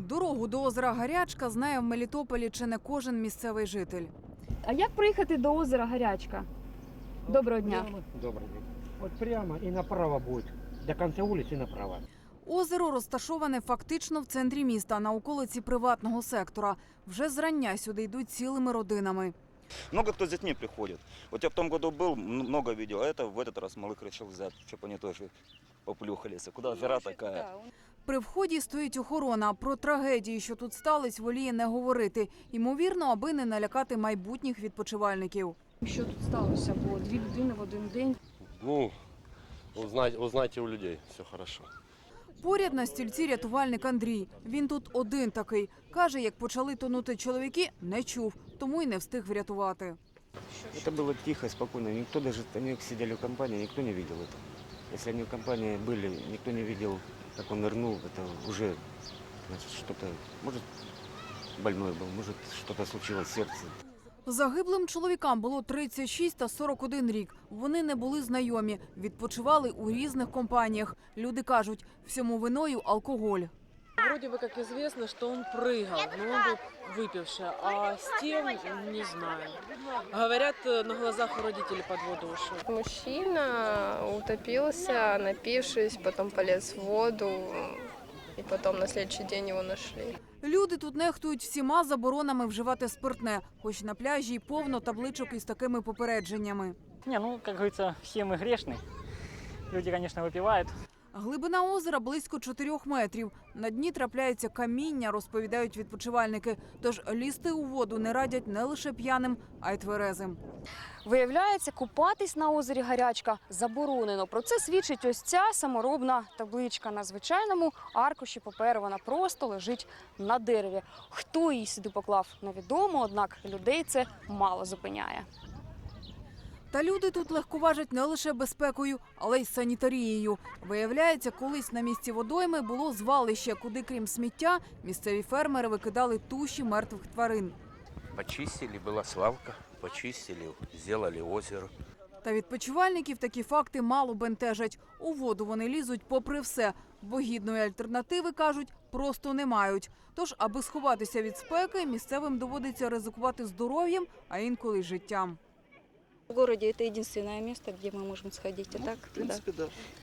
Дорогу до озера Гарячка знає в Мелітополі чи не кожен місцевий житель. А як проїхати до озера Гарячка? Доброго дня. Прямо. Добрый день. Вот прямо и направо будет. До конца улицы направо. Озеро розташоване фактично в центрі міста на околиці приватного сектора. Вже зрання сюди йдуть цілими родинами. Много кто с детьми приходит. Вот я в том году был, м- много видел, а это в этот раз малых решил взять, чтобы они тоже поплюхались. А куда жара такая? При вході стоїть охорона. Про трагедії, що тут стались, воліє не говорити. Ймовірно, аби не налякати майбутніх відпочивальників. Що тут сталося? Бо дві людини в один день. Ну, узнать, узнайте у людей, все хорошо. Поряд на стільці рятувальник Андрій. Він тут один такий. Каже, як почали тонути чоловіки, не чув, тому й не встиг врятувати. Это было тихо, спокойно. Никто даже, они сидели в компании, никто не видел это. Если они в компании были, никто не видел, как он нырнул, это уже значит, что-то, может, больной был, может, что-то случилось в сердце. Загиблим чоловікам було 36 та 41 рік. Вони не були знайомі, відпочивали у різних компаніях. Люди кажуть, всьому виною алкоголь. Вроде бы как известно, что он прыгал, но он был выпивший, а с тем не знаю. Говорят, э, на глазах у родителей под воду ушел. Мужчина утопился, напившись, потом полез в воду, и потом на следующий день его нашли. Люди тут нехтують всіма заборонами вживати спиртне, хоч на пляжі й повно табличок із такими попередженнями. Не, ну, как говорится, все мы грешны. Люди, конечно, выпивают. Глибина озера близько 4 метрів. На дні трапляється каміння, розповідають відпочивальники. Тож лізти у воду не радять не лише п'яним, а й тверезим. Виявляється, купатись на озері Гарячка заборонено. Про це свідчить ось ця саморобна табличка на звичайному аркуші паперу. Вона просто лежить на дереві. Хто її сюди поклав, невідомо, однак людей це мало зупиняє. Та люди тут легковажать не лише безпекою, але й санітарією. Виявляється, колись на місці водойми було звалище, куди, крім сміття, місцеві фермери викидали туші мертвих тварин. Почистили, была свалка, почистили, сделали озеро. Та відпочивальників такі факти мало бентежать. У воду вони лізуть попри все, бо гідної альтернативи, кажуть, просто не мають. Тож, аби сховатися від спеки, місцевим доводиться ризикувати здоров'ям, а інколи й життям. В городе это единственное место, где мы можем сходить. А так, да. да.